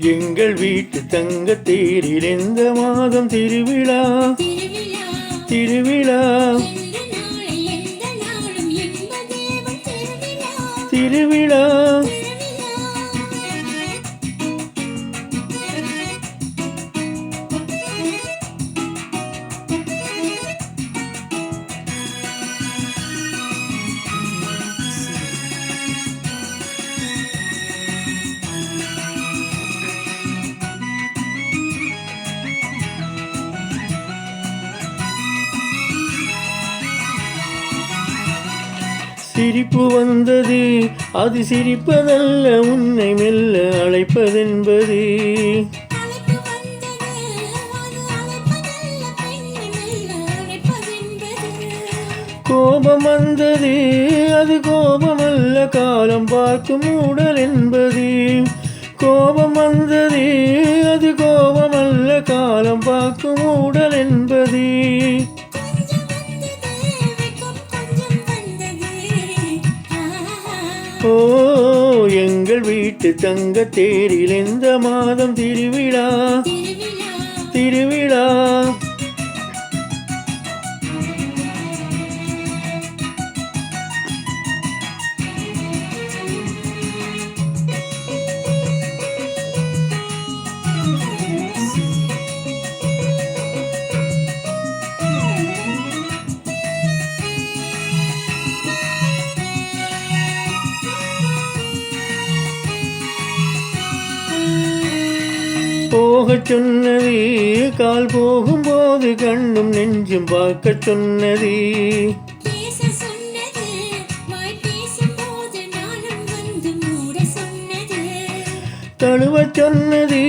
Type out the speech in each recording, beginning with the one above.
எங்கள் வீட்டு தங்க தேரில் எந்த மாதம் திருவிழா? திருவிழா. திருவிழா. சிரிப்பு வந்தது. அது சிரிப்பதல்ல உன்னை மெல்ல அழைப்பதென்பது. கோபம் வந்தது. அது கோபமல்ல காலம் பார்க்கும் உடல் என்பது. கோபம் வந்தது. அது கோபமல்ல காலம் பார்க்கும் உடல் என்பது. ஓ எங்கள் வீட்டு தங்க தேரில் எந்த மாதம் திருவிழா. திருவிழா. போகச் சொன்னது கால் போகும்போது கண்ணும் நெஞ்சும் பார்க்க சொன்னது. பேச சொன்னது வாய் பேசும்போது நானும் வந்து மூட சொன்னது. தழுவச் சொன்னது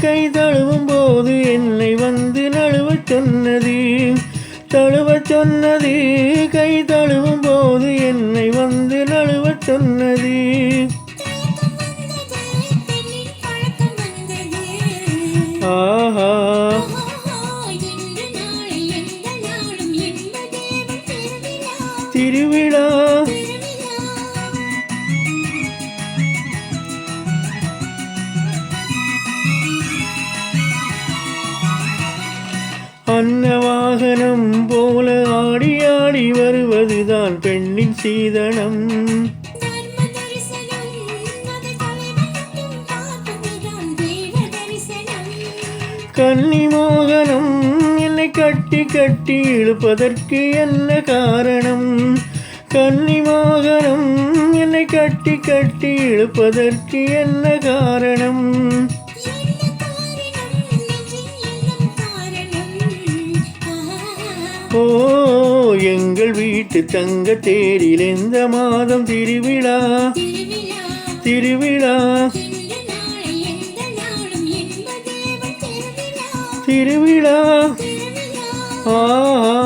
கை தழுவும் போது என்னை வந்து நழுவச் சொன்னது. தழுவச் சொன்னது கை தழுவும் போது என்னை வந்து நழுவச் சொன்னது. ஆஹா. திருவிழா. அன்னவாகனம் போல ஆடி ஆடி வருவதுதான் பெண்ணின் சீதனம். கன்னி மோகனம் என்னை கட்டி கட்டி இழுப்பதற்கு என்ன காரணம்? கன்னி மோகனம் என்னை கட்டி கட்டி இழுப்பதற்கு என்ன காரணம்? ஓ எங்கள் வீட்டு தங்க தேரில் எந்த மாதம் திருவிழா. திருவிழா. திருவிழா. ஆ